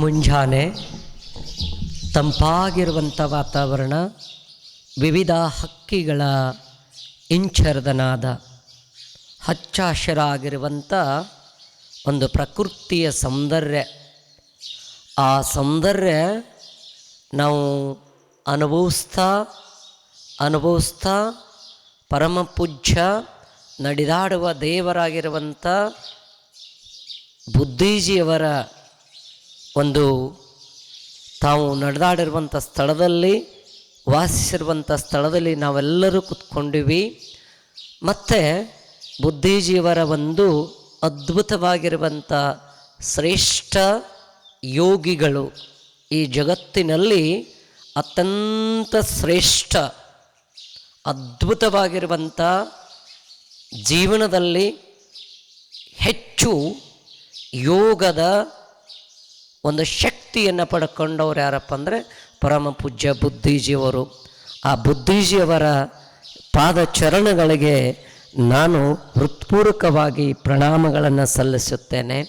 ಮುಂಜಾನೆ ತಂಪಾಗಿರುವಂಥ ವಾತಾವರಣ, ವಿವಿಧ ಹಕ್ಕಿಗಳ ಇಂಚರದನಾದ ಹಚ್ಚ ಹಸಿರಾಗಿರುವಂಥ ಒಂದು ಪ್ರಕೃತಿಯ ಸೌಂದರ್ಯ. ಆ ಸೌಂದರ್ಯ ನಾವು ಅನುಭವಿಸ್ತಾ ಅನುಭವಿಸ್ತಾ ಪರಮ ಪೂಜ್ಯ ನಡೆದಾಡುವ ದೇವರಾಗಿರುವಂಥ ಬುದ್ಧೀಜಿಯವರ ಒಂದು ತಾವು ನಡೆದಾಡಿರುವಂಥ ಸ್ಥಳದಲ್ಲಿ, ವಾಸಿಸಿರುವಂಥ ಸ್ಥಳದಲ್ಲಿ ನಾವೆಲ್ಲರೂ ಕುತ್ಕೊಂಡಿವಿ. ಮತ್ತು ಬುದ್ಧಿಜೀವರ ಒಂದು ಅದ್ಭುತವಾಗಿರುವಂಥ ಶ್ರೇಷ್ಠ ಯೋಗಿಗಳು ಈ ಜಗತ್ತಿನಲ್ಲಿ ಅತ್ಯಂತ ಶ್ರೇಷ್ಠ, ಅದ್ಭುತವಾಗಿರುವಂಥ ಜೀವನದಲ್ಲಿ ಹೆಚ್ಚು ಯೋಗದ ಒಂದು ಶಕ್ತಿಯನ್ನು ಪಡ್ಕೊಂಡವ್ರು ಯಾರಪ್ಪ ಅಂದರೆ ಪರಮ ಪೂಜ್ಯ ಬುದ್ಧೀಜಿಯವರು ಆ ಬುದ್ಧೀಜಿಯವರ ಪಾದಚರಣಗಳಿಗೆ ನಾನು ಹೃತ್ಪೂರ್ವಕವಾಗಿ ಪ್ರಣಾಮಗಳನ್ನು ಸಲ್ಲಿಸುತ್ತೇನೆ.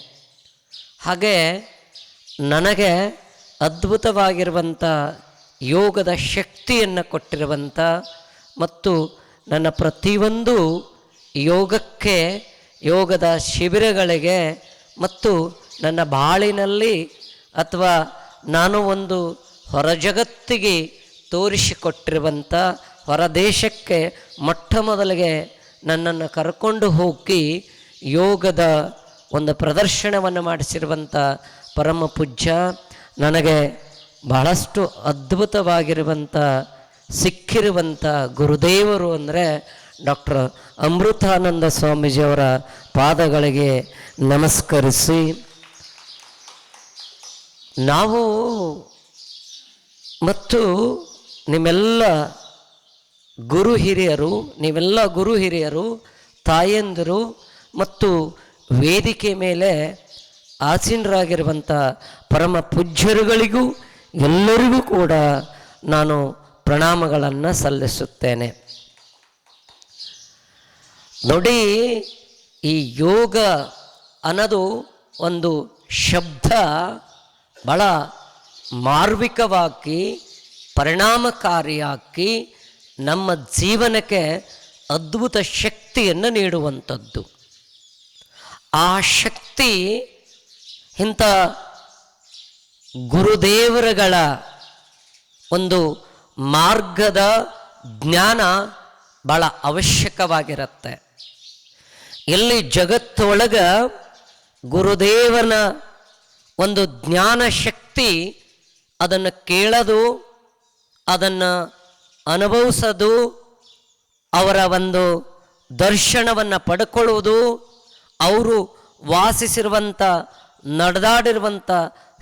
ಹಾಗೆ ನನಗೆ ಅದ್ಭುತವಾಗಿರುವಂಥ ಯೋಗದ ಶಕ್ತಿಯನ್ನು ಕೊಟ್ಟಿರುವಂಥ ಮತ್ತು ನನ್ನ ಪ್ರತಿಯೊಂದು ಯೋಗಕ್ಕೆ ಯೋಗದ ಶಿಬಿರಗಳಿಗೆ ಮತ್ತು ನನ್ನ ಬಾಳಿನಲ್ಲಿ ಅಥವಾ ನಾನು ಒಂದು ಹೊರ ಜಗತ್ತಿಗೆ ತೋರಿಸಿಕೊಟ್ಟಿರುವಂಥ ಹೊರ ದೇಶಕ್ಕೆ ಮೊಟ್ಟ ಮೊದಲಿಗೆ ನನ್ನನ್ನು ಕರ್ಕೊಂಡು ಹೋಗಿ ಯೋಗದ ಒಂದು ಪ್ರದರ್ಶನವನ್ನು ಮಾಡಿಸಿರುವಂಥ ಪರಮ ಪೂಜ್ಯ ನನಗೆ ಬಹಳಷ್ಟು ಅದ್ಭುತವಾಗಿರುವಂಥ, ಸಿಕ್ಕಿರುವಂಥ ಗುರುದೇವರು ಅಂದರೆ ಡಾಕ್ಟರ್ ಅಮೃತಾನಂದ ಸ್ವಾಮೀಜಿಯವರ ಪಾದಗಳಿಗೆ ನಮಸ್ಕರಿಸಿ ನಾವು ಮತ್ತು ನಿಮ್ಮೆಲ್ಲ ಗುರು ಹಿರಿಯರು, ನೀವೆಲ್ಲ ಗುರು ಹಿರಿಯರು, ತಾಯಂದಿರು ಮತ್ತು ವೇದಿಕೆ ಮೇಲೆ ಆಸೀನರಾಗಿರುವಂಥ ಪರಮ ಪೂಜ್ಯರುಗಳಿಗೂ ಎಲ್ಲರಿಗೂ ಕೂಡ ನಾನು ಪ್ರಣಾಮಗಳನ್ನು ಸಲ್ಲಿಸುತ್ತೇನೆ. ನೋಡಿ, ಈ ಯೋಗ ಅನ್ನೋದು ಒಂದು ಶಬ್ದ. ಭಾಳ ಮಾರ್ವಿಕವಾಗಿ, ಪರಿಣಾಮಕಾರಿಯಾಗಿ ನಮ್ಮ ಜೀವನಕ್ಕೆ ಅದ್ಭುತ ಶಕ್ತಿಯನ್ನು ನೀಡುವಂಥದ್ದು. ಆ ಶಕ್ತಿ ಇಂಥ ಗುರುದೇವರುಗಳ ಒಂದು ಮಾರ್ಗದ ಜ್ಞಾನ ಭಾಳ ಅವಶ್ಯಕವಾಗಿರುತ್ತೆ. ಎಲ್ಲಿ ಜಗತ್ತೊಳಗ ಗುರುದೇವನ ಒಂದು ಜ್ಞಾನ ಶಕ್ತಿ ಅದನ್ನು ಕೇಳೋದು, ಅದನ್ನು ಅನುಭವಿಸೋದು, ಅವರ ಒಂದು ದರ್ಶನವನ್ನು ಪಡ್ಕೊಳ್ಳುವುದು, ಅವರು ವಾಸಿಸಿರುವಂಥ, ನಡೆದಾಡಿರುವಂಥ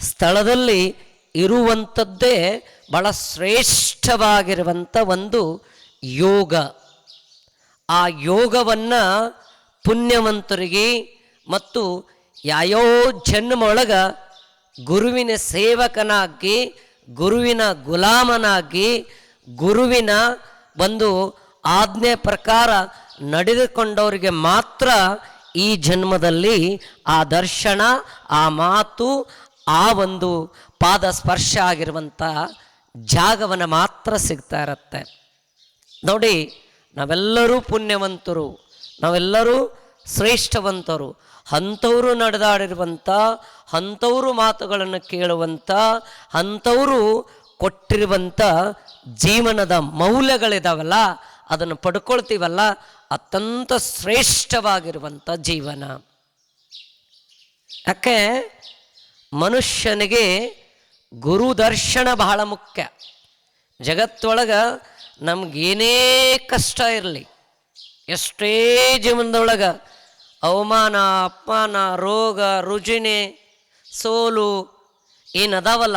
ಸ್ಥಳದಲ್ಲಿ ಇರುವಂಥದ್ದೇ ಭಾಳ ಶ್ರೇಷ್ಠವಾಗಿರುವಂಥ ಒಂದು ಯೋಗ. ಆ ಯೋಗವನ್ನು ಪುಣ್ಯವಂತರಿಗೆ ಮತ್ತು ಯಾಯೋ ಜನ್ಮ ಗುರುವಿನ ಸೇವಕನಾಗಿ, ಗುರುವಿನ ಗುಲಾಮನಾಗಿ, ಗುರುವಿನ ಒಂದು ಆಜ್ಞೆ ಪ್ರಕಾರ ನಡೆದುಕೊಂಡವರಿಗೆ ಮಾತ್ರ ಈ ಜನ್ಮದಲ್ಲಿ ಆ ದರ್ಶನ, ಆ ಮಾತು, ಆ ಒಂದು ಪಾದ ಸ್ಪರ್ಶ ಆಗಿರುವಂಥ ಜಾಗವನ್ನು ಮಾತ್ರ ಸಿಗ್ತಾ ಇರತ್ತೆ. ನೋಡಿ, ನಾವೆಲ್ಲರೂ ಪುಣ್ಯವಂತರು. ನಾವೆಲ್ಲರೂ ಶ್ರೇಷ್ಠವಂತರು. ಅಂಥವರು ನಡೆದಾಡಿರುವಂಥ, ಅಂಥವರು ಮಾತುಗಳನ್ನು ಕೇಳುವಂಥ, ಅಂಥವರು ಕೊಟ್ಟಿರುವಂಥ ಜೀವನದ ಮೌಲ್ಯಗಳಿದಾವಲ್ಲ, ಅದನ್ನು ಪಡ್ಕೊಳ್ತೀವಲ್ಲ, ಅತ್ಯಂತ ಶ್ರೇಷ್ಠವಾಗಿರುವಂಥ ಜೀವನ. ಯಾಕೆ? ಮನುಷ್ಯನಿಗೆ ಗುರು ದರ್ಶನ ಬಹಳ ಮುಖ್ಯ. ಜಗತ್ತೊಳಗೆ ನಮಗೇನೇ ಕಷ್ಟ ಇರಲಿ, ಎಷ್ಟೇ ಜೀವನದೊಳಗೆ ಅವಮಾನ, ಅಪಮಾನ, ರೋಗ, ರುಜಿನೆ, ಸೋಲು ಏನದಾವಲ್ಲ?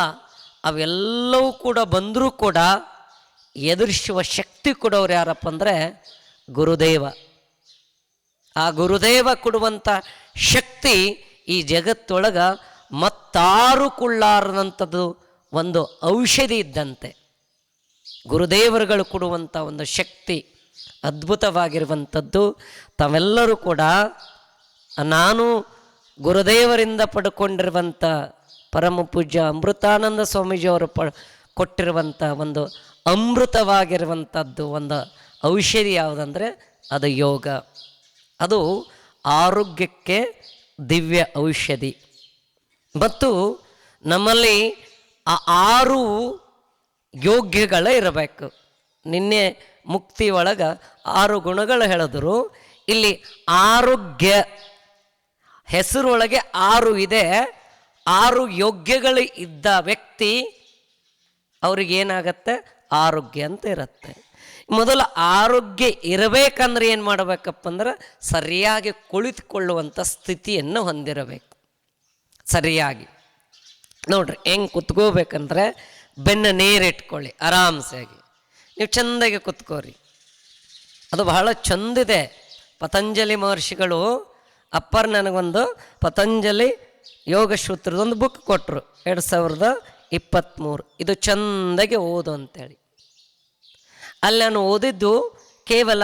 ಅವೆಲ್ಲವೂ ಕೂಡ ಬಂದರೂ ಕೂಡ ಎದುರಿಸುವ ಶಕ್ತಿ ಕೊಡೋರು ಯಾರಪ್ಪ ಅಂದರೆ ಗುರುದೇವ. ಆ ಗುರುದೇವ ಕೊಡುವಂಥ ಶಕ್ತಿ ಈ ಜಗತ್ತೊಳಗೆ ಮತ್ತಾರು ಕೊಳ್ಳಾರದಂಥದ್ದು ಒಂದು ಔಷಧಿ ಇದ್ದಂತೆ. ಗುರುದೇವರುಗಳು ಕೊಡುವಂಥ ಒಂದು ಶಕ್ತಿ ಅದ್ಭುತವಾಗಿರುವಂಥದ್ದು. ತಾವೆಲ್ಲರೂ ಕೂಡ ನಾನು ಗುರುದೇವರಿಂದ ಪಡ್ಕೊಂಡಿರುವಂಥ ಪರಮ ಪೂಜ್ಯ ಅಮೃತಾನಂದ ಸ್ವಾಮೀಜಿಯವರು ಪ ಕೊಟ್ಟಿರುವಂಥ ಒಂದು ಅಮೃತವಾಗಿರುವಂಥದ್ದು ಒಂದು ಔಷಧಿ ಯಾವುದಂದರೆ ಅದು ಯೋಗ. ಅದು ಆರೋಗ್ಯಕ್ಕೆ ದಿವ್ಯ ಔಷಧಿ. ಮತ್ತು ನಮ್ಮಲ್ಲಿ ಆ ಆರು ಯೋಗ್ಯಗಳ ಇರಬೇಕು. ನಿನ್ನೆ ಮುಕ್ತಿ ಒಳಗೆ ಆರು ಗುಣಗಳು ಹೇಳಿದ್ರು. ಇಲ್ಲಿ ಆರೋಗ್ಯ ಹೆಸರೊಳಗೆ ಆರು ಇದೆ. ಆರು ಯೋಗ್ಯಗಳು ಇದ್ದ ವ್ಯಕ್ತಿ ಅವ್ರಿಗೇನಾಗತ್ತೆ ಆರೋಗ್ಯ ಅಂತ ಇರುತ್ತೆ. ಮೊದಲು ಆರೋಗ್ಯ ಇರಬೇಕಂದ್ರೆ ಏನು ಮಾಡಬೇಕಪ್ಪ ಅಂದ್ರೆ ಸರಿಯಾಗಿ ಕುಳಿತುಕೊಳ್ಳುವಂಥ ಸ್ಥಿತಿಯನ್ನು ಹೊಂದಿರಬೇಕು. ಸರಿಯಾಗಿ. ನೋಡ್ರಿ, ಹೆಂಗೆ ಕುತ್ಕೋಬೇಕಂದ್ರೆ ಬೆನ್ನ ನೀರಿಟ್ಕೊಳ್ಳಿ ಆರಾಮ್ಸಾಗಿ ನೀವು ಚೆಂದಾಗಿ ಕುತ್ಕೋರಿ. ಅದು ಬಹಳ ಚಂದಿದೆ. ಪತಂಜಲಿ ಮಹರ್ಷಿಗಳು ಅಪ್ಪರ್ ನನಗೊಂದು ಪತಂಜಲಿ ಯೋಗ ಸೂತ್ರದೊಂದು ಬುಕ್ ಕೊಟ್ಟರು ಎರಡು ಸಾವಿರದ ಇಪ್ಪತ್ತ್ಮೂರು ಇದು ಚಂದಗೆ ಓದು ಅಂತೇಳಿ. ಅಲ್ಲಿ ನಾನು ಓದಿದ್ದು ಕೇವಲ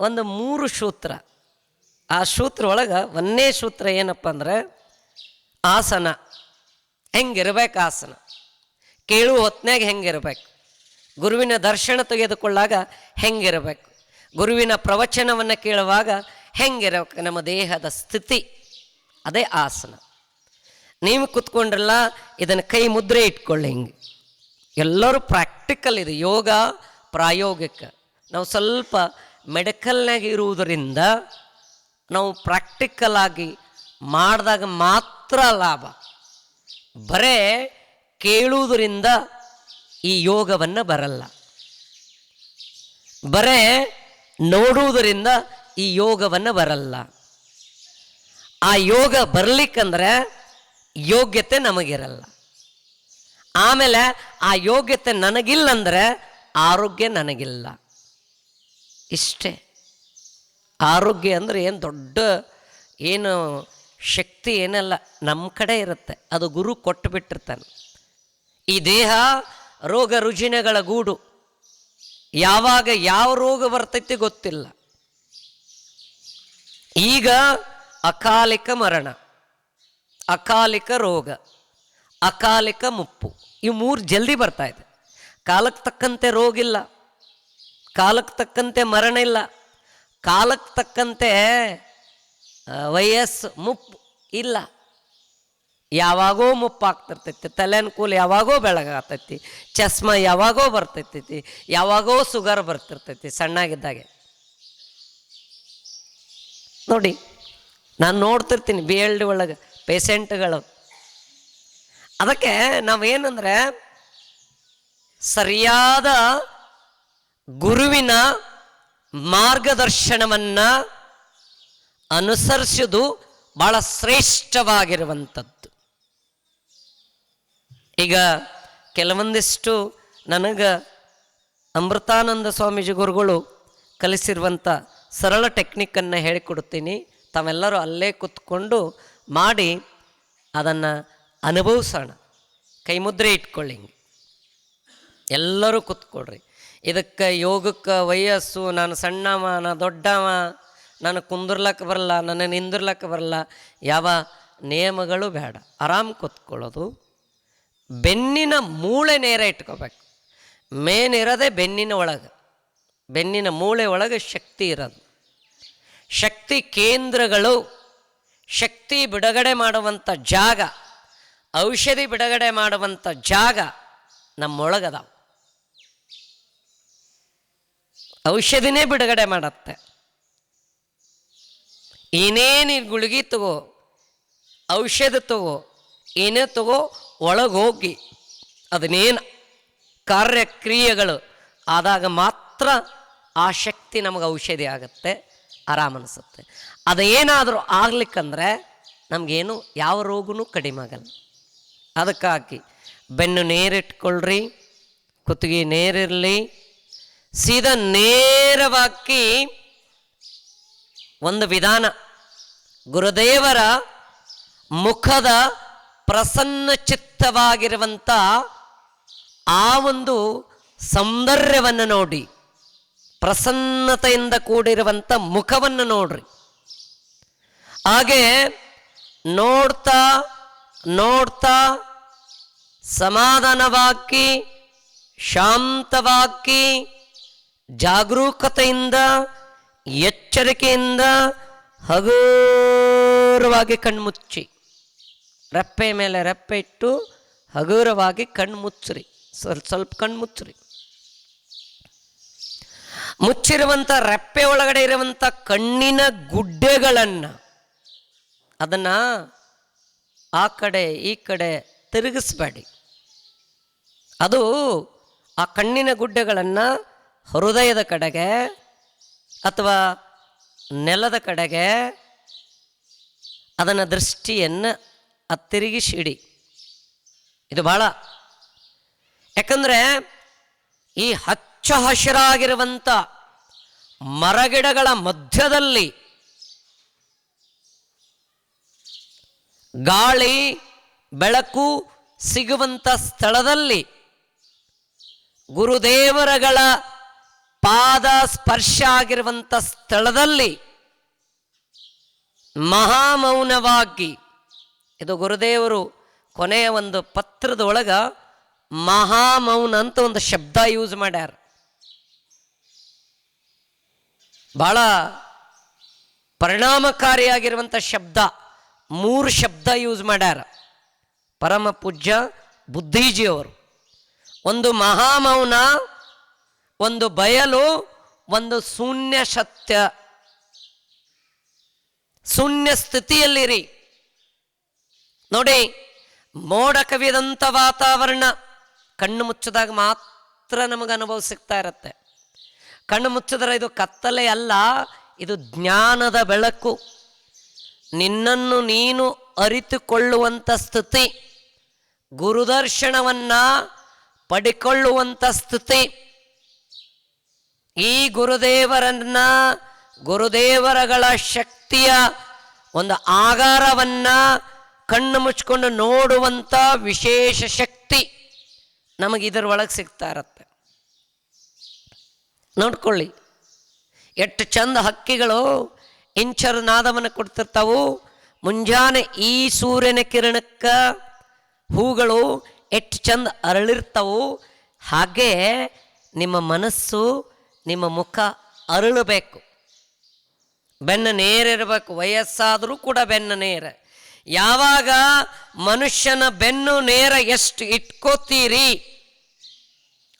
ಒಂದು ಮೂರು ಸೂತ್ರ. ಆ ಸೂತ್ರ ಒಳಗೆ ಒಂದೇ ಸೂತ್ರ ಏನಪ್ಪ ಅಂದರೆ, ಆಸನ. ಹೆಂಗಿರ್ಬೇಕು ಆಸನ? ಕೇಳುವ ಹೊತ್ನಾಗ ಹೆಂಗಿರ್ಬೇಕು? ಗುರುವಿನ ದರ್ಶನ ತೆಗೆದುಕೊಳ್ಳಾಗ ಹೆಂಗಿರಬೇಕು? ಗುರುವಿನ ಪ್ರವಚನವನ್ನು ಕೇಳುವಾಗ ಹೆಂಗಿರಬೇಕು ನಮ್ಮ ದೇಹದ ಸ್ಥಿತಿ, ಅದೇ ಆಸನ. ನೀವು ಕುತ್ಕೊಂಡ್ರಲ್ಲ, ಇದನ್ನು ಕೈ ಮುದ್ರೆ ಇಟ್ಕೊಳ್ಳಿ ಹಿಂಗೆ. ಎಲ್ಲರೂ ಪ್ರಾಕ್ಟಿಕಲ್ ಇದು, ಯೋಗ ಪ್ರಾಯೋಗಿಕ. ನಾವು ಸ್ವಲ್ಪ ಮೆಡಿಕಲ್ನಾಗ ಇರುವುದರಿಂದ ನಾವು ಪ್ರಾಕ್ಟಿಕಲ್ ಆಗಿ ಮಾಡಿದಾಗ ಮಾತ್ರ ಲಾಭ. ಬರೇ ಕೇಳುವುದರಿಂದ ಈ ಯೋಗವನ್ನು ಬರಲ್ಲ. ಬರೇ ನೋಡುವುದರಿಂದ ಈ ಯೋಗವನ್ನು ಬರಲ್ಲ. ಆ ಯೋಗ ಬರಲಿಕ್ಕಂದ್ರೆ ಯೋಗ್ಯತೆ ನಮಗಿರಲ್ಲ. ಆಮೇಲೆ ಆ ಯೋಗ್ಯತೆ ನನಗಿಲ್ಲಂದ್ರೆ ಆರೋಗ್ಯ ನನಗಿಲ್ಲ. ಇಷ್ಟೇ. ಆರೋಗ್ಯ ಅಂದರೆ ಏನು ದೊಡ್ಡ ಏನು ಶಕ್ತಿ ಏನಲ್ಲ ನಮ್ಮ ಕಡೆ ಇರುತ್ತೆ. ಅದು ಗುರು ಕೊಟ್ಟು ಬಿಟ್ಟಿರ್ತಾನೆ ಈ ದೇಹ ರೋಗ ರುಜಿನಗಳ ಗೂಡು. ಯಾವಾಗ ಯಾವ ರೋಗ ಬರ್ತೈತಿ ಗೊತ್ತಿಲ್ಲ. ಈಗ ಅಕಾಲಿಕ ಮರಣ, ಅಕಾಲಿಕ ರೋಗ, ಅಕಾಲಿಕ ಮುಪ್ಪು, ಈ ಮೂರು ಜಲ್ದಿ ಬರ್ತಾ ಇದೆ. ಕಾಲಕ್ಕೆ ತಕ್ಕಂತೆ ರೋಗ ಇಲ್ಲ ಕಾಲಕ್ಕೆ ತಕ್ಕಂತೆ ಮರಣ ಇಲ್ಲ ಕಾಲಕ್ಕೆ ತಕ್ಕಂತೆ ವಯಸ್ಸು, ಮುಪ್ಪು ಇಲ್ಲ. ಯಾವಾಗೋ ಮುಪ್ಪಾಗ್ತಿರ್ತೈತಿ ತಲೆನುಕೂಲ ಯಾವಾಗೋ ಬೆಳಗಾಗ್ತೈತಿ ಚಸ್ಮ ಯಾವಾಗೋ ಬರ್ತೈತಿ ಯಾವಾಗೋ ಸುಗರ್ ಬರ್ತಿರ್ತೈತಿ ಸಣ್ಣಾಗಿದ್ದಾಗೆ. ನೋಡಿ, ನಾನು ನೋಡ್ತಿರ್ತೀನಿ ಬಿ ಎಲ್ ಡಿ ಒಳಗೆ ಪೇಷಂಟ್ಗಳು. ಅದಕ್ಕೆ ನಾವೇನಂದ್ರೆ, ಸರಿಯಾದ ಗುರುವಿನ ಮಾರ್ಗದರ್ಶನವನ್ನ ಅನುಸರಿಸುವುದು ಬಹಳ ಶ್ರೇಷ್ಠವಾಗಿರುವಂಥದ್ದು. ಈಗ ಕೆಲವೊಂದಿಷ್ಟು ನನಗೆ ಅಮೃತಾನಂದ ಸ್ವಾಮೀಜಿ ಗುರುಗಳು ಕಲಿಸಿರುವಂಥ ಸರಳ ಟೆಕ್ನಿಕ್ಕನ್ನು ಹೇಳಿಕೊಡ್ತೀನಿ ತಾವೆಲ್ಲರೂ ಅಲ್ಲೇ ಕೂತ್ಕೊಂಡು ಮಾಡಿ ಅದನ್ನು ಅನುಭವಿಸೋಣ. ಕೈಮುದ್ರೆ ಇಟ್ಕೊಳ್ಳಿ ಎಲ್ಲರೂ ಕೂತ್ಕೊಳ್ರಿ. ಇದಕ್ಕೆ ಯೋಗಕ್ಕೆ ವಯಸ್ಸು, ನಾನು ಸಣ್ಣವ, ನಾನು ದೊಡ್ಡವ, ನಾನು ಕುಂದಿರ್ಲಕ್ಕೆ ಬರಲ್ಲ ನನ್ನ ನಿಂದಿರ್ಲಕ್ಕೆ ಬರಲ್ಲ, ಯಾವ ನಿಯಮಗಳು ಬೇಡ. ಆರಾಮ್ ಕೂತ್ಕೊಳ್ಳೋದು. ಬೆನ್ನಿನ ಮೂಳೆ ನೇರ ಇಟ್ಕೋಬೇಕು. ಮೇನ್ ಇರೋದೇ ಬೆನ್ನಿನ ಒಳಗೆ. ಬೆನ್ನಿನ ಮೂಳೆ ಒಳಗೆ ಶಕ್ತಿ ಇರೋದು. ಶಕ್ತಿ ಕೇಂದ್ರಗಳು, ಶಕ್ತಿ ಬಿಡುಗಡೆ ಮಾಡುವಂಥ ಜಾಗ, ಔಷಧಿ ಬಿಡುಗಡೆ ಮಾಡುವಂಥ ಜಾಗ ನಮ್ಮೊಳಗದಾವ. ಔಷಧಿನೇ ಬಿಡುಗಡೆ ಮಾಡತ್ತೆ. ಏನೇನು ಗುಳಿಗೆ ತಗೋ, ಔಷಧ ತಗೋ, ಏನೇ ತಗೋ ಒಳಗೋಗಿ ಅದನ್ನೇನು ಕಾರ್ಯಕ್ರಿಯೆಗಳು ಆದಾಗ ಮಾತ್ರ ಆ ಶಕ್ತಿ ನಮಗೆ ಔಷಧಿ ಆಗುತ್ತೆ. ಆರಾಮ ಅನಿಸುತ್ತೆ. ಅದೇನಾದರೂ ಆಗ್ಲಿಕ್ಕಂದ್ರೆ ನಮಗೇನು ಯಾವ ರೋಗನೂ ಕಡಿಮೆ ಆಗಲ್ಲ. ಅದಕ್ಕಾಗಿ ಬೆನ್ನು ನೇರಿಟ್ಕೊಳ್ರಿ, ಕುತ್ತಿಗೆ ನೇರಿರಲಿ, ಸೀದಾ ನೇರವಾಗಿ ಒಂದು ವಿಧಾನ. ಗುರುದೇವರ ಮುಖದ ಪ್ರಸನ್ನ ಚಿತ್ತವಾಗಿರುವಂಥ ಆ ಒಂದು ಸೌಂದರ್ಯವನ್ನು ನೋಡಿ. ಪ್ರಸನ್ನತೆಯಿಂದ ಕೂಡಿರುವಂಥ ಮುಖವನ್ನು ನೋಡ್ರಿ. ಹಾಗೆ ನೋಡ್ತಾ ನೋಡ್ತಾ ಸಮಾಧಾನವಾಕಿ ಶಾಂತವಾಗಿ ಜಾಗರೂಕತೆಯಿಂದ, ಎಚ್ಚರಿಕೆಯಿಂದ ಹಗುರವಾಗಿ ಕಣ್ಮುಚ್ಚಿ. ರೆಪ್ಪೆ ಮೇಲೆ ರೆಪ್ಪೆ ಇಟ್ಟು ಹಗುರವಾಗಿ ಕಣ್ಮುಚ್ಚ್ರಿ. ಸ್ವಲ್ಪ ಸ್ವಲ್ಪ ಕಣ್ಣು ಮುಚ್ಚ್ರಿ ಮುಚ್ಚಿರುವಂಥ ರೆಪ್ಪೆ ಒಳಗಡೆ ಇರುವಂಥ ಕಣ್ಣಿನ ಗುಡ್ಡೆಗಳನ್ನು ಅದನ್ನ ಆ ಕಡೆ, ಈ ಕಡೆ ತಿರುಗಿಸ್ಬೇಡಿ. ಅದು ಆ ಕಣ್ಣಿನ ಗುಡ್ಡೆಗಳನ್ನು ಹೃದಯದ ಕಡೆಗೆ ಅಥವಾ ನೆಲದ ಕಡೆಗೆ ಅದನ್ನು ದೃಷ್ಟಿಯನ್ನು ಅತ್ತಿರುಗಿಸಿಡಿ ಇದು ಭಾಳ. ಯಾಕಂದರೆ ಈ ಹಚ್ಚ ಹಸಿರಾಗಿರುವಂಥ ಮರಗಿಡಗಳ ಮಧ್ಯದಲ್ಲಿ ಗಾಳಿ, ಬೆಳಕು ಸಿಗುವಂಥ ಸ್ಥಳದಲ್ಲಿ ಗುರುದೇವರಗಳ ಪಾದ ಸ್ಪರ್ಶ ಆಗಿರುವಂಥ ಸ್ಥಳದಲ್ಲಿ ಮಹಾಮೌನವಾಗಿ, ಇದು ಗುರುದೇವರು ಕೊನೆಯ ಒಂದು ಪತ್ರದೊಳಗ ಮಹಾಮೌನ ಅಂತ ಒಂದು ಶಬ್ದ ಯೂಸ್ ಮಾಡ್ಯಾರ. ಬಹಳ ಪರಿಣಾಮಕಾರಿಯಾಗಿರುವಂಥ ಶಬ್ದ, ಮೂರು ಶಬ್ದ ಯೂಸ್ ಮಾಡ್ಯಾರ. ಪರಮ ಪೂಜ್ಯ ಬುದ್ಧಿಜಿಯವರು. ಒಂದು ಮಹಾಮೌನ, ಒಂದು ಬಯಲು, ಒಂದು ಶೂನ್ಯ ಸತ್ಯ. ಶೂನ್ಯ ಸ್ಥಿತಿಯಲ್ಲಿರಿ. ನೋಡಿ, ಮೋಡ ಕವಿದಂಥ ವಾತಾವರಣ ಕಣ್ಣು ಮುಚ್ಚಿದಾಗ ಮಾತ್ರ ನಮಗೆ ಅನುಭವ ಸಿಗ್ತಾ ಇರತ್ತೆ. ಕಣ್ಣು ಮುಚ್ಚಿದ್ರೆ ಇದು ಕತ್ತಲೆ ಅಲ್ಲ, ಇದು ಜ್ಞಾನದ ಬೆಳಕು. ನಿನ್ನನ್ನು ನೀನು ಅರಿತುಕೊಳ್ಳುವಂಥ ಸ್ಥಿತಿ, ಗುರುದರ್ಶನವನ್ನ ಪಡಿಕೊಳ್ಳುವಂಥ ಸ್ಥಿತಿ. ಈ ಗುರುದೇವರನ್ನ, ಗುರುದೇವರಗಳ ಶಕ್ತಿಯ ಒಂದು ಆಗಾರವನ್ನು ಕಣ್ಣು ಮುಚ್ಕೊಂಡು ನೋಡುವಂಥ ವಿಶೇಷ ಶಕ್ತಿ ನಮಗೆ ಸಿಗ್ತಾ ಇರತ್ತೆ. ನೋಡ್ಕೊಳ್ಳಿ. ಎಷ್ಟು ಚಂದ ಹಕ್ಕಿಗಳು ಇಂಚರ ನಾದವನ್ನು ಕೊಡ್ತಿರ್ತಾವು. ಮುಂಜಾನೆ ಈ ಸೂರ್ಯನ ಕಿರಣಕ್ಕ ಹೂಗಳು ಎಷ್ಟು ಚಂದ ಅರಳಿರ್ತಾವು. ಹಾಗೆ ನಿಮ್ಮ ಮನಸ್ಸು, ನಿಮ್ಮ ಮುಖ ಅರಳಬೇಕು. ಬೆನ್ನ ನೇರಿರಬೇಕು ವಯಸ್ಸಾದರೂ ಕೂಡ ಬೆನ್ನ ನೇರ. ಯಾವಾಗ ಮನುಷ್ಯನ ಬೆನ್ನು ನೇರ ಎಷ್ಟು ಇಟ್ಕೋತೀರಿ,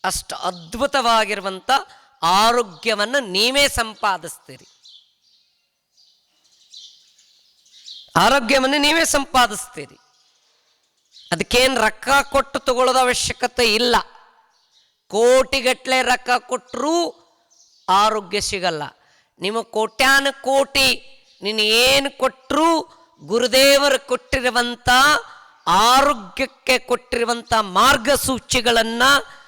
ಅಷ್ಟು ಅದ್ಭುತವಾಗಿರುವಂಥ ಆರೋಗ್ಯವನ್ನು ನೀವೇ ಸಂಪಾದಿಸ್ತೀರಿ. ಆರೋಗ್ಯವನ್ನು ನೀವೇ ಸಂಪಾದಿಸ್ತೀರಿ. ಅದಕ್ಕೇನು ರೊಕ್ಕ ಕೊಟ್ಟು ತಗೊಳ್ಳೋದು ಅವಶ್ಯಕತೆ ಇಲ್ಲ. ಕೋಟಿಗಟ್ಟಲೆ ರೊಕ್ಕ ಕೊಟ್ಟರೂ ಆರೋಗ್ಯ ಸಿಗಲ್ಲ. ನಿಮ್ಮ ಕೋಟ್ಯಾನು ಕೋಟಿ ನೀನು ಏನು ಕೊಟ್ಟರೂ ಗುರುದೇವರು ಕೊಟ್ಟಿರುವಂಥ ಆರೋಗ್ಯಕ್ಕೆ ಕೊಟ್ಟಿರುವಂಥ ಮಾರ್ಗಸೂಚಿಗಳನ್ನು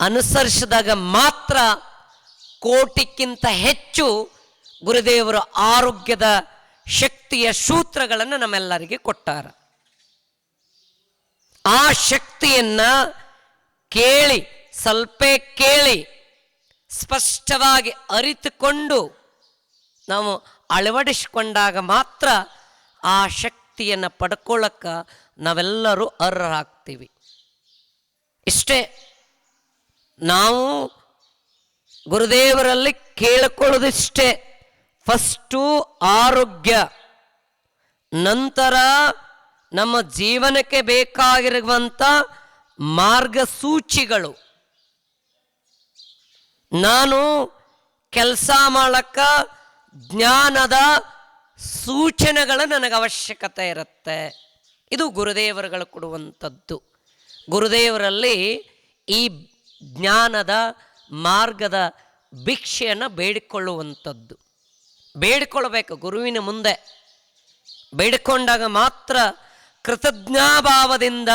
ಅನುಸರಿಸಿದಾಗ ಮಾತ್ರ ಕೋಟಿಕ್ಕಿಂತ ಹೆಚ್ಚು ಗುರುದೇವರು ಆರೋಗ್ಯದ ಶಕ್ತಿಯ ಸೂತ್ರಗಳನ್ನು ನಮ್ಮೆಲ್ಲರಿಗೆ ಕೊಟ್ಟಾರ. ಆ ಶಕ್ತಿಯನ್ನ ಕೇಳಿ, ಸ್ವಲ್ಪ ಕೇಳಿ, ಸ್ಪಷ್ಟವಾಗಿ ಅರಿತುಕೊಂಡು ನಾವು ಅಳವಡಿಸಿಕೊಂಡಾಗ ಮಾತ್ರ ಆ ಶಕ್ತಿಯನ್ನು ಪಡ್ಕೊಳ್ಳೋಕ್ಕೆ ನಾವೆಲ್ಲರೂ ಅರ್ಹರಾಗ್ತೀವಿ. ಇಷ್ಟೇ. ನಾವು ಗುರುದೇವರಲ್ಲಿ ಕೇಳಿಕೊಳ್ಳೋದಿಷ್ಟೇ. ಫಸ್ಟು ಆರೋಗ್ಯ. ನಂತರ ನಮ್ಮ ಜೀವನಕ್ಕೆ ಬೇಕಾಗಿರುವಂಥ ಮಾರ್ಗಸೂಚಿಗಳು. ನಾನು ಕೆಲಸ ಮಾಡಕ್ಕ ಜ್ಞಾನದ ಸೂಚನೆಗಳು ನನಗೆ ಅವಶ್ಯಕತೆ ಇರುತ್ತೆ. ಇದು ಗುರುದೇವರುಗಳು ಕೊಡುವಂಥದ್ದು. ಗುರುದೇವರಲ್ಲಿ ಈ ಜ್ಞಾನದ ಮಾರ್ಗದ ಭಿಕ್ಷೆಯನ್ನು ಬೇಡಿಕೊಳ್ಳುವಂಥದ್ದು. ಬೇಡಿಕೊಳ್ಬೇಕು ಗುರುವಿನ ಮುಂದೆ. ಬೇಡಿಕೊಂಡಾಗ ಮಾತ್ರ ಕೃತಜ್ಞಾಭಾವದಿಂದ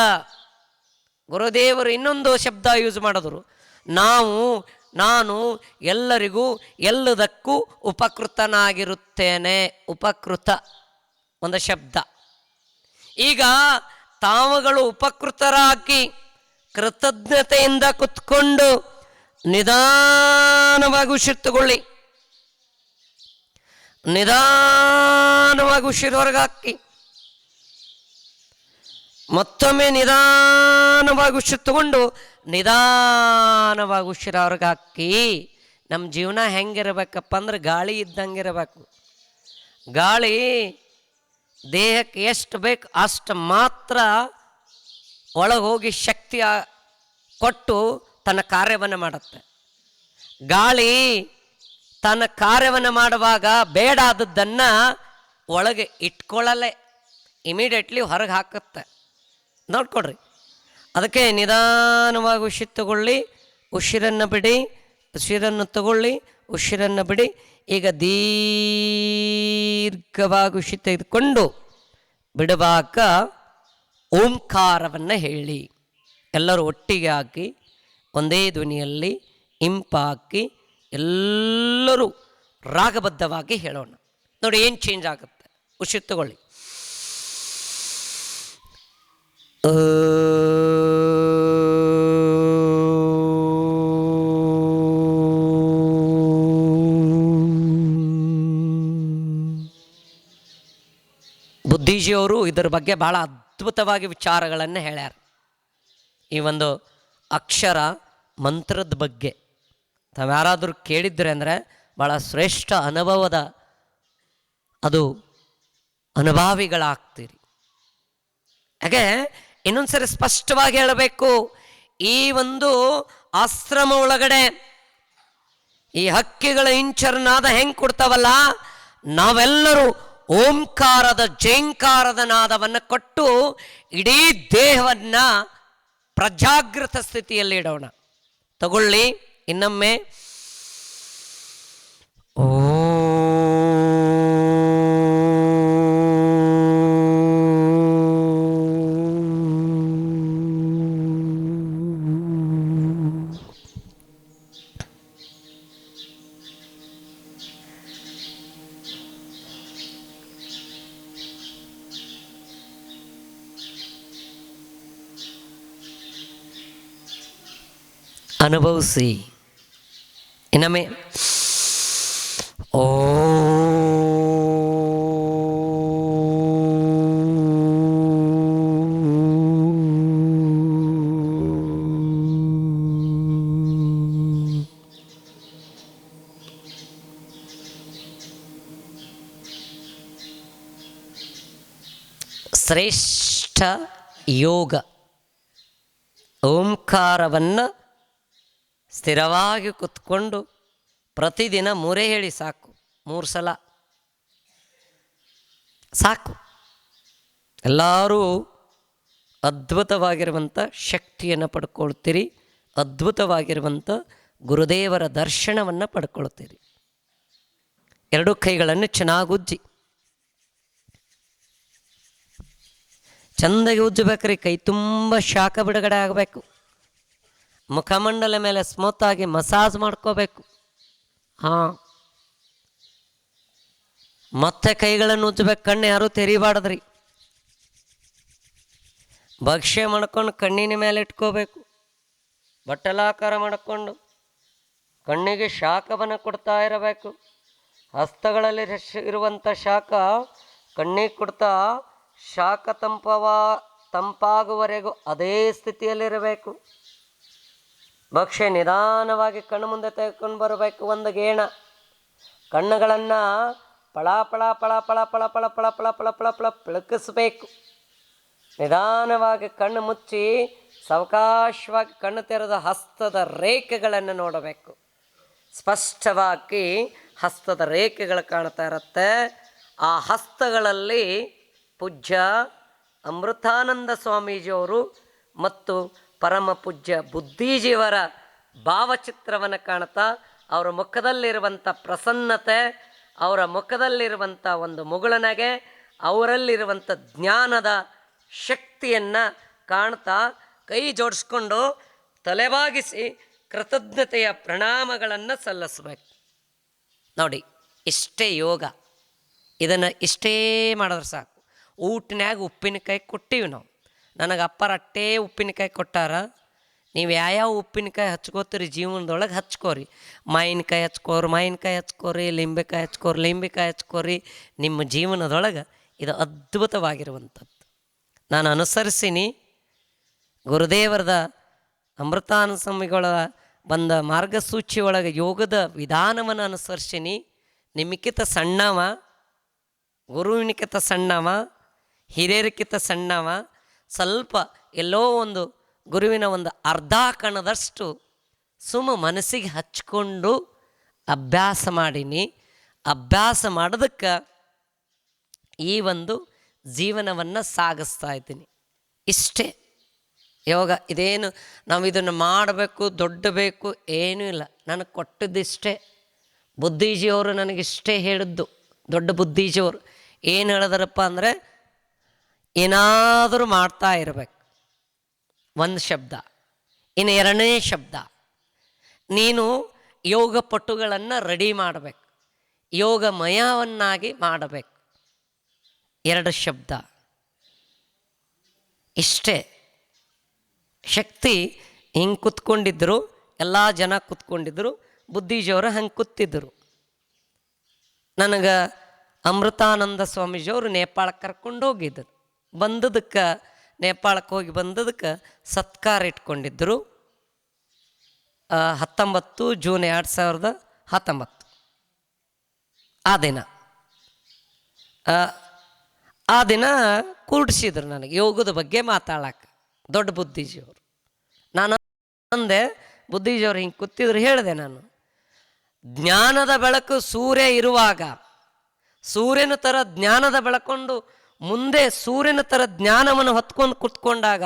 ಗುರುದೇವರು ಇನ್ನೊಂದು ಶಬ್ದ ಯೂಸ್ ಮಾಡಿದ್ರು. ನಾವು, ನಾನು ಎಲ್ಲರಿಗೂ ಎಲ್ಲದಕ್ಕೂ ಉಪಕೃತನಾಗಿರುತ್ತೇನೆ. ಉಪಕೃತ, ಒಂದು ಶಬ್ದ. ಈಗ ತಾವುಗಳು ಉಪಕೃತರಾಗಿ ಕೃತಜ್ಞತೆಯಿಂದ ಕುತ್ಕೊಂಡು ನಿಧಾನವಾಗಿ ಉಸಿರ್ತುಕೊಳ್ಳಿ. ನಿಧಾನವಾಗಿ ಉಸಿರು ಹೊರಗೆ ಹಾಕಿ ಮತ್ತೊಮ್ಮೆ ನಿಧಾನವಾಗಿ ಉಸಿರು ನಿಧಾನವಾಗಿ ಉಸಿರು ಅವ್ರಿಗೆ ಹಾಕಿ ನಮ್ಮ ಜೀವನ ಹೆಂಗಿರಬೇಕಪ್ಪ ಅಂದ್ರೆ ಗಾಳಿ ಇದ್ದಂಗೆ ಇರಬೇಕು ಗಾಳಿ ದೇಹಕ್ಕೆ ಎಷ್ಟು ಬೇಕು ಅಷ್ಟು ಮಾತ್ರ ಒಳಗೆ ಹೋಗಿ ಶಕ್ತಿ ಆ- ಕೊಟ್ಟು ತನ್ನ ಕಾರ್ಯವನ್ನು ಮಾಡುತ್ತೆ. ಗಾಳಿ ತನ್ನ ಕಾರ್ಯವನ್ನು ಮಾಡುವಾಗ ಬೇಡ ಆದದ್ದನ್ನು ಒಳಗೆ ಇಟ್ಕೊಳ್ಳಲೇ. ಇಮಿಡಿಯೇಟ್ಲಿ ಹೊರಗೆ ಹಾಕುತ್ತೆ. ನೋಡ್ಕೊಡ್ರಿ ಅದಕ್ಕೆ ನಿಧಾನವಾಗಿ ಉಸಿರು ತಗೊಳ್ಳಿ ಉಸಿರನ್ನು ಬಿಡಿ, ಉಸಿರನ್ನು ತಗೊಳ್ಳಿ, ಉಸಿರನ್ನು ಬಿಡಿ. ಈಗ ದೀರ್ಘವಾಗಿ ಉಸಿರು ತೆಗೆದುಕೊಂಡು ಬಿಡುವಾಗ ಓಂಕಾರವನ್ನು ಹೇಳಿ. ಎಲ್ಲರೂ ಒಟ್ಟಿಗೆ ಹಾಕಿ ಒಂದೇ ಧ್ವನಿಯಲ್ಲಿ ಇಂಪಾಕಿ ಎಲ್ಲರೂ ರಾಗಬದ್ಧವಾಗಿ ಹೇಳೋಣ. ನೋಡಿ ಏನು ಚೇಂಜ್ ಆಗುತ್ತೆ? ಖುಷಿ ತಗೊಳ್ಳಿ. ಬುದ್ಧಿಜಿಯವರು ಇದರ ಬಗ್ಗೆ ಬಹಳ ಅದ್ಭುತವಾಗಿ ವಿಚಾರಗಳನ್ನು ಹೇಳ್ಯಾರ. ಈ ಒಂದು ಅಕ್ಷರ ಮಂತ್ರದ ಬಗ್ಗೆ ತಾವ್ಯಾರಾದರೂ ಕೇಳಿದ್ರೆ ಅಂದರೆ ಭಾಳ ಶ್ರೇಷ್ಠ ಅನುಭವದ ಅದು ಅನುಭಾವಿಗಳಾಗ್ತೀರಿ. ಹಾಗೆ ಇನ್ನೊಂದ್ಸರಿ ಸ್ಪಷ್ಟವಾಗಿ ಹೇಳಬೇಕು. ಈ ಒಂದು ಆಶ್ರಮ ಒಳಗಡೆ ಈ ಹಕ್ಕಿಗಳ ಇಂಚರ್ನಾದ ಹೆಂಗೆ ಕೊಡ್ತಾವಲ್ಲ? ನಾವೆಲ್ಲರೂ ಓಂಕಾರದ ಜೈಂಕಾರದ ನಾದವನ್ನು ಕೊಟ್ಟು ಇಡೀ ದೇಹವನ್ನ ಪ್ರಜಾಗೃತ ಸ್ಥಿತಿಯಲ್ಲಿ ಇಡೋಣ ತಗೊಳ್ಳಿ ಇನ್ನೊಮ್ಮೆ. ಓ ಅನುಭವಿಸಿ ಇನ್ನೊಮ್ಮೆ ಓ ಶ್ರೇಷ್ಠ ಯೋಗ ಓಂಕಾರವನ್ನು ಸ್ಥಿರವಾಗಿ ಕುತ್ಕೊಂಡು ಪ್ರತಿದಿನ ಮೂರೇ ಹೇಳಿ ಸಾಕು. ಮೂರು ಸಲ. ಸಾಕು. ಎಲ್ಲರೂ ಅದ್ಭುತವಾಗಿರುವಂಥ ಶಕ್ತಿಯನ್ನು ಪಡ್ಕೊಳ್ತೀರಿ. ಅದ್ಭುತವಾಗಿರುವಂಥ ಗುರುದೇವರ ದರ್ಶನವನ್ನು ಪಡ್ಕೊಳ್ತೀರಿ. ಎರಡು ಕೈಗಳನ್ನು ಚೆನ್ನಾಗಿ ಉಜ್ಜಿ ಚಂದಾಗಿ ಉಜ್ಜಬೇಕ್ರಿ. ಕೈ ತುಂಬ ಶಾಖ ಬಿಡುಗಡೆ ಆಗಬೇಕು. ಮುಖಮಂಡಲ ಮೇಲೆ ಸ್ಮೂತಾಗಿ ಮಸಾಜ್ ಮಾಡ್ಕೋಬೇಕು. ಹಾಂ. ಮತ್ತೆ ಕೈಗಳನ್ನು ಉಜ್ಜಬೇಕು. ಕಣ್ಣು ಯಾರೂ ತೆರಿಬಾರ್ದ್ರಿ. ಭಕ್ಷ್ಯ ಮಾಡ್ಕೊಂಡು ಕಣ್ಣಿನ ಮೇಲೆ ಇಟ್ಕೋಬೇಕು. ಬಟ್ಟಲಾಕಾರ ಮಾಡಿಕೊಂಡು ಕಣ್ಣಿಗೆ ಶಾಖವನ್ನು ಕೊಡ್ತಾ ಇರಬೇಕು. ಹಸ್ತಗಳಲ್ಲಿ ಇರುವಂಥ ಶಾಖ ಕಣ್ಣಿಗೆ ಕೊಡ್ತಾ ಶಾಖ ತಂಪವ ತಂಪಾಗುವವರೆಗೂ ಅದೇ ಸ್ಥಿತಿಯಲ್ಲಿರಬೇಕು. ಭಕ್ಷ್ಯ ನಿಧಾನವಾಗಿ ಕಣ್ಣು ಮುಂದೆ ತೆಗೆದುಕೊಂಡು ಬರಬೇಕು ಒಂದು ಗೇಣ ಕಣ್ಣುಗಳನ್ನು ಪಳ ಪಳ ಪಳ ಪಳ ಪಳ ಪಳ ಪಳ ಪಳ ಪಳ ಪಳ ಪಳ ಪಳಕಿಸ್ಬೇಕು ನಿಧಾನವಾಗಿ ಕಣ್ಣು ಮುಚ್ಚಿ ಸಾವಕಾಶವಾಗಿ ಕಣ್ಣು ತೆರೆದ ಹಸ್ತದ ರೇಖೆಗಳನ್ನು ನೋಡಬೇಕು ಸ್ಪಷ್ಟವಾಗಿ ಹಸ್ತದ ರೇಖೆಗಳು ಕಾಣ್ತಾ ಇರುತ್ತೆ ಆ ಹಸ್ತಗಳಲ್ಲಿ ಪೂಜ್ಯ ಅಮೃತಾನಂದ ಸ್ವಾಮೀಜಿಯವರು ಮತ್ತು ಪರಮ ಪೂಜ್ಯ ಬುದ್ಧಿಜೀವರ ಭಾವಚಿತ್ರವನ್ನು ಕಾಣ್ತಾ ಅವರ ಮುಖದಲ್ಲಿರುವಂಥ ಪ್ರಸನ್ನತೆ, ಅವರ ಮುಖದಲ್ಲಿರುವಂಥ ಒಂದು ಮುಗುಳನಗೆ ಅವರಲ್ಲಿರುವಂಥ ಜ್ಞಾನದ ಶಕ್ತಿಯನ್ನು ಕಾಣ್ತಾ ಕೈ ಜೋಡಿಸ್ಕೊಂಡು ತಲೆಬಾಗಿಸಿ ಕೃತಜ್ಞತೆಯ ಪ್ರಣಾಮಗಳನ್ನು ಸಲ್ಲಿಸ್ಬೇಕು. ನೋಡಿ, ಇಷ್ಟೇ ಯೋಗ. ಇದನ್ನು ಇಷ್ಟೇ ಮಾಡಿದ್ರೆ ಸಾಕು. ಊಟನಾಗ ಉಪ್ಪಿನಕಾಯಿ ಕೊಟ್ಟಿವಿ ನಾವು. ನನಗೆ ಅಪ್ಪರ ಅಟ್ಟೇ ಉಪ್ಪಿನಕಾಯಿ ಕೊಟ್ಟಾರ. ನೀವು ಯಾವ್ಯಾವ ಉಪ್ಪಿನಕಾಯಿ ಹಚ್ಕೋತೀರಿ ಜೀವನದೊಳಗೆ ಹಚ್ಕೋರಿ. ಮಾವಿನಕಾಯಿ ಹಚ್ಕೋರಿ ಮಾವಿನಕಾಯಿ ಹಚ್ಕೋರಿ, ಲಿಂಬೆಕಾಯಿ ಹಚ್ಕೋರಿ ಲಿಂಬೆಕಾಯಿ ಹಚ್ಕೋರಿ. ನಿಮ್ಮ ಜೀವನದೊಳಗೆ ಇದು ಅದ್ಭುತವಾಗಿರುವಂಥದ್ದು. ನಾನು ಅನುಸರಿಸಿನಿ. ಗುರುದೇವರದ ಅಮೃತಾನ ಸ್ವಾಮಿಗಳ ಬಂದ ಮಾರ್ಗಸೂಚಿ ಒಳಗೆ ಯೋಗದ ವಿಧಾನವನ್ನು ಅನುಸರಿಸೀನಿ. ನಿಮಿಕಿತ ಸಣ್ಣವ ಗುರುವಿನಿಕಿತ ಸಣ್ಣವ ಹಿರಿಯರಿಕಿತ ಸಣ್ಣವ ಸ್ವಲ್ಪ ಎಲ್ಲೋ ಒಂದು ಗುರುವಿನ ಒಂದು ಅರ್ಧ ಕಣದಷ್ಟು ಸುಮ್ಮ ಮನಸ್ಸಿಗೆ ಹಚ್ಕೊಂಡು ಅಭ್ಯಾಸ ಮಾಡೀನಿ. ಅಭ್ಯಾಸ ಮಾಡೋದಕ್ಕೆ ಈ ಒಂದು ಜೀವನವನ್ನು ಸಾಗಿಸ್ತಾ ಇದ್ದೀನಿ. ಇಷ್ಟೇ. ಯೋಗ ಇದೇನು ನಾವು ಇದನ್ನು ಮಾಡಬೇಕು ದೊಡ್ಡ ಬೇಕು ಏನೂ ಇಲ್ಲ. ನನಗೆ ಕೊಟ್ಟಿದ್ದಿಷ್ಟೇ ಬುದ್ಧಿಜಿಯವರು ನನಗಿಷ್ಟೇ ಹೇಳಿದ್ದು. ದೊಡ್ಡ ಬುದ್ಧಿಜಿಯವರು ಏನು ಹೇಳಿದ್ರಪ್ಪ ಅಂದರೆ ಏನಾದರೂ ಮಾಡ್ತಾ ಇರಬೇಕು. ಒಂದು ಶಬ್ದ ಇನ್ನು ಎರಡನೇ ಶಬ್ದ, ನೀನು ಯೋಗ ಪಟುಗಳನ್ನು ರೆಡಿ ಮಾಡಬೇಕು. ಯೋಗಮಯವನ್ನಾಗಿ ಮಾಡಬೇಕು. ಎರಡು ಶಬ್ದ. ಇಷ್ಟೇ. ಶಕ್ತಿ ಹಿಂಗೆ ಕುತ್ಕೊಂಡಿದ್ದರು ಎಲ್ಲ ಜನ ಕುತ್ಕೊಂಡಿದ್ದರು ಬುದ್ಧಿಜಿಯವರು ಹಂಗೆ ಕೂತಿದ್ದರು ನನಗೆ ಅಮೃತಾನಂದ ಸ್ವಾಮೀಜಿಯವರು ನೇಪಾಳಕ್ಕೆ ಕರ್ಕೊಂಡು ಹೋಗಿದ್ದರು. ಬಂದದಕ್ಕೆ ನೇಪಾಳಕ್ಕೆ ಹೋಗಿ ಬಂದದಕ್ಕೆ ಸತ್ಕಾರ ಇಟ್ಕೊಂಡಿದ್ದರು ಹತ್ತೊಂಬತ್ತು ಜೂನ್ ಎರಡು ಸಾವಿರದ ಹತ್ತೊಂಬತ್ತು. ಆ ದಿನ. ಆ, ಆ ದಿನ ಕೂಡಿಸಿದ್ರು ನನಗೆ ಯೋಗದ ಬಗ್ಗೆ ಮಾತಾಡಕ್ಕೆ ದೊಡ್ಡ ಬುದ್ಧಿಜಿಯವರು ನಾನು ಅಂದೆ ಬುದ್ಧಿಜಿಯವರು ಹಿಂಗೆ ಕೂತಿದ್ರು ಹೇಳಿದೆ ನಾನು. ಜ್ಞಾನದ ಬೆಳಕು ಸೂರ್ಯ ಇರುವಾಗ ಸೂರ್ಯನ ಥರ ಜ್ಞಾನದ ಬೆಳಕೊಂಡು ಮುಂದೆ ಸೂರ್ಯನ ಥರ ಜ್ಞಾನವನ್ನು ಹೊತ್ಕೊಂಡು ಕುತ್ಕೊಂಡಾಗ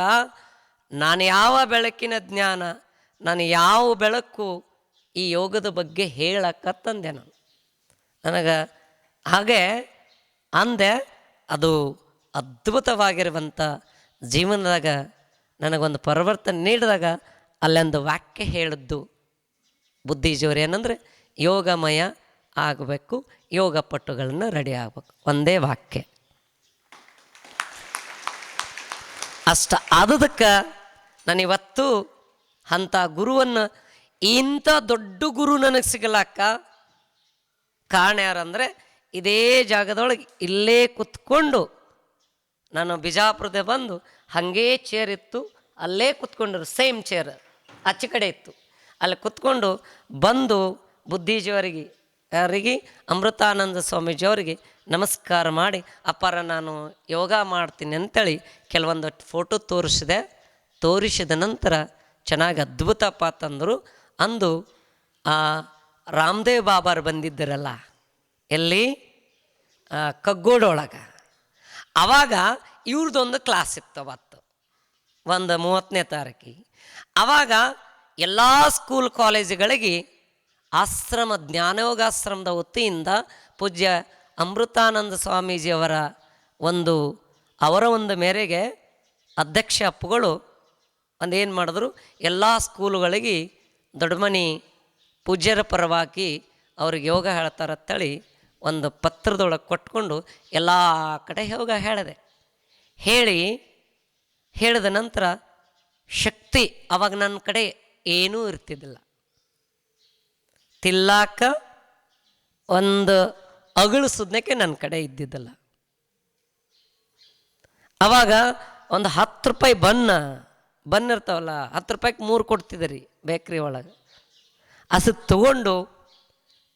ನಾನು ಯಾವ ಬೆಳಕಿನ ಜ್ಞಾನ, ನಾನು ಯಾವ ಬೆಳಕು ಈ ಯೋಗದ ಬಗ್ಗೆ ಹೇಳಕತ್ತಂದೆ ನಾನು. ನನಗೆ ಹಾಗೆ ಅಂದೆ ಅದು ಅದ್ಭುತವಾಗಿರುವಂಥ ಜೀವನದಾಗ ನನಗೊಂದು ಪರಿವರ್ತನೆ ನೀಡಿದಾಗ ಅಲ್ಲೊಂದು ವಾಕ್ಯ ಹೇಳಿದ್ದು ಬುದ್ಧಿಜೋರು ಏನಂದರೆ ಯೋಗಮಯ ಆಗಬೇಕು, ಯೋಗ ಪಟ್ಟುಗಳನ್ನು ರೆಡಿ ಆಗಬೇಕು. ಒಂದೇ ವಾಕ್ಯ. ಅಷ್ಟ ಆದದಕ್ಕೆ ನಾನಿವತ್ತು ಅಂಥ ಗುರುವನ್ನು ಇಂಥ ದೊಡ್ಡ ಗುರು ನನಗೆ ಸಿಗಲಾಕ ಕಾರಣ ಯಾರಂದರೆ ಇದೇ ಜಾಗದೊಳಗೆ ಇಲ್ಲೇ ಕುತ್ಕೊಂಡು ನಾನು ಬಿಜಾಪುರದ ಬಂದು ಹಾಗೇ ಚೇರ್ ಇತ್ತು, ಅಲ್ಲೇ ಕುತ್ಕೊಂಡರು ಸೇಮ್ ಚೇರ್ ಆಚೆ ಕಡೆ ಇತ್ತು. ಅಲ್ಲಿ ಕುತ್ಕೊಂಡು ಬಂದು ಬುದ್ಧಿಜಿಯವರಿಗೆ ಯಾರಿಗೆ? ಅಮೃತಾನಂದ ಸ್ವಾಮೀಜಿಯವರಿಗೆ ನಮಸ್ಕಾರ ಮಾಡಿ, ಅಪ್ಪಾರ ನಾನು ಯೋಗ ಮಾಡ್ತೀನಿ ಅಂತೇಳಿ ಕೆಲವೊಂದು ಫೋಟೋ ತೋರಿಸಿದೆ. ತೋರಿಸಿದ ನಂತರ ಚೆನ್ನಾಗಿ ಅದ್ಭುತಪ್ಪ ತಂದರು. ಅಂದು, ಆ, ರಾಮದೇವ್ ಬಾಬಾರು ಬಂದಿದ್ದರಲ್ಲ, ಎಲ್ಲಿ? ಕಗ್ಗೋಡೊಳಗೆ. ಆವಾಗ ಇವ್ರದ್ದೊಂದು ಕ್ಲಾಸ್ ಇತ್ತು ಅವತ್ತು, ಒಂದು ಮೂವತ್ತನೇ ತಾರೀಕಿಗೆ ಆವಾಗ ಎಲ್ಲ ಸ್ಕೂಲ್ ಕಾಲೇಜುಗಳಿಗೆ ಆಶ್ರಮ, ಜ್ಞಾನಯೋಗಾಶ್ರಮದ ವತಿಯಿಂದ ಪೂಜ್ಯ ಅಮೃತಾನಂದ ಸ್ವಾಮೀಜಿಯವರ ಒಂದು, ಅವರ ಒಂದು ಮೇರೆಗೆ ಅಧ್ಯಕ್ಷ ಅಪ್ಪುಗಳು ಒಂದೇನು ಮಾಡಿದ್ರು, ಎಲ್ಲ ಸ್ಕೂಲುಗಳಿಗೆ ದೊಡ್ಡಮನಿ ಪೂಜ್ಯರ ಪರವಾಗಿ ಅವ್ರಿಗೆ ಯೋಗ ಹೇಳ್ತಾರಂತೇಳಿ ಒಂದು ಪತ್ರದೊಳಗೆ ಕೊಟ್ಕೊಂಡು ಎಲ್ಲ ಕಡೆ ಯೋಗ ಹೇಳಿದೆ. ಹೇಳಿ, ಹೇಳಿದ ನಂತರ ಶಕ್ತಿ ಅವಾಗ ನನ್ನ ಕಡೆ ಏನೂ ಇರ್ತಿದ್ದಿಲ್ಲ. ತಿಲ್ಲಾಕ ಒಂದು ಅಗಳು ಸುದ್ನಕ್ಕೆ ನನ್ನ ಕಡೆ ಇದ್ದಿದ್ದಲ್ಲ. ಅವಾಗ ಒಂದು ಹತ್ತು ರೂಪಾಯಿ ಬನ್ನ ಬನ್ ಇರ್ತಾವಲ್ಲ, ಹತ್ತು ರೂಪಾಯಿಗೆ ಮೂರು ಕೊಡ್ತಿದ್ದೀರಿ ಬೇಕ್ರಿ ಒಳಗೆ. ಅಸು ತಗೊಂಡು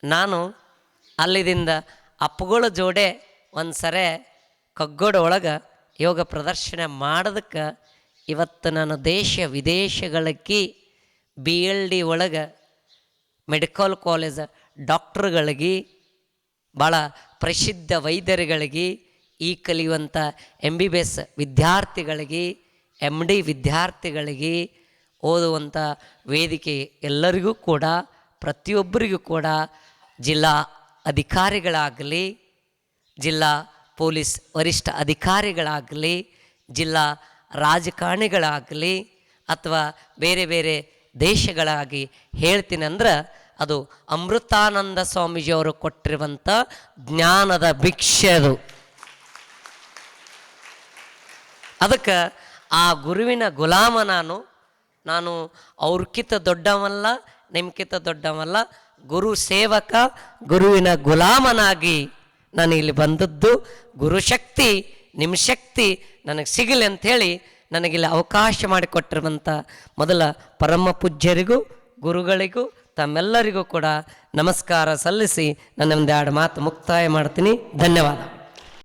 ನಾನು ಅಲ್ಲಿದಿಂದ ಅಪ್ಪಗಳ ಜೋಡೆ ಒಂದು ಸರೆ ಕಗ್ಗೋಡ ಒಳಗೆ ಯೋಗ ಪ್ರದರ್ಶನ ಮಾಡೋದಕ್ಕೆ ಇವತ್ತು ನಾನು ದೇಶ ವಿದೇಶಗಳಿಗೆ ಬಿ ಎಲ್ ಡಿ ಒಳಗೆ ಮೆಡಿಕಲ್ ಕಾಲೇಜ ಡಾಕ್ಟ್ರುಗಳಿಗೆ ಭಾಳ ಪ್ರಸಿದ್ಧ ವೈದ್ಯರುಗಳಿಗೆ ಈ ಕಲಿಯುವಂಥ ಎಂ ಬಿ ಬಿ ಎಸ್ ವಿದ್ಯಾರ್ಥಿಗಳಿಗೆ ಎಂ ಡಿ ವಿದ್ಯಾರ್ಥಿಗಳಿಗೆ ಓದುವಂಥ ವೇದಿಕೆ ಎಲ್ಲರಿಗೂ ಕೂಡ, ಪ್ರತಿಯೊಬ್ಬರಿಗೂ ಕೂಡ ಜಿಲ್ಲಾ ಅಧಿಕಾರಿಗಳಾಗಲಿ, ಜಿಲ್ಲಾ ಪೊಲೀಸ್ ವರಿಷ್ಠ ಅಧಿಕಾರಿಗಳಾಗಲಿ, ಜಿಲ್ಲಾ ರಾಜಕಾರಣಿಗಳಾಗಲಿ ಅಥವಾ ಬೇರೆ ಬೇರೆ ದೇಶಗಳಾಗಿ ಹೇಳ್ತೀನಿ ಅಂದ್ರೆ ಅದು ಅಮೃತಾನಂದ ಸ್ವಾಮೀಜಿಯವರು ಕೊಟ್ಟಿರುವಂಥ ಜ್ಞಾನದ ಭಿಕ್ಷೆ ಅದು. ಅದಕ್ಕೆ ಆ ಗುರುವಿನ ಗುಲಾಮ ನಾನು ನಾನು ಅವ್ರಕ್ಕಿಂತ ದೊಡ್ಡವಲ್ಲ, ನಿಮ್ಕಿಂತ ದೊಡ್ಡವಲ್ಲ, ಗುರು ಸೇವಕ, ಗುರುವಿನ ಗುಲಾಮನಾಗಿ ನಾನು ಇಲ್ಲಿ ಬಂದದ್ದು. ಗುರುಶಕ್ತಿ ನಿಮ್ಮ ಶಕ್ತಿ ನನಗೆ ಸಿಗಲಿ ಅಂಥೇಳಿ ನನಗಿಲ್ಲಿ ಅವಕಾಶ ಮಾಡಿಕೊಟ್ಟಿರುವಂಥ ಮೊದಲ ಪರಮ ಪೂಜ್ಯರಿಗೂ, ಗುರುಗಳಿಗೂ ತಮ್ಮೆಲ್ಲರಿಗೂ ಕೂಡ ನಮಸ್ಕಾರ ಸಲ್ಲಿಸಿ ನನ್ನ ಒಂದೆರಡು ಮಾತು ಮುಕ್ತಾಯ ಮಾಡ್ತೀನಿ. ಧನ್ಯವಾದ.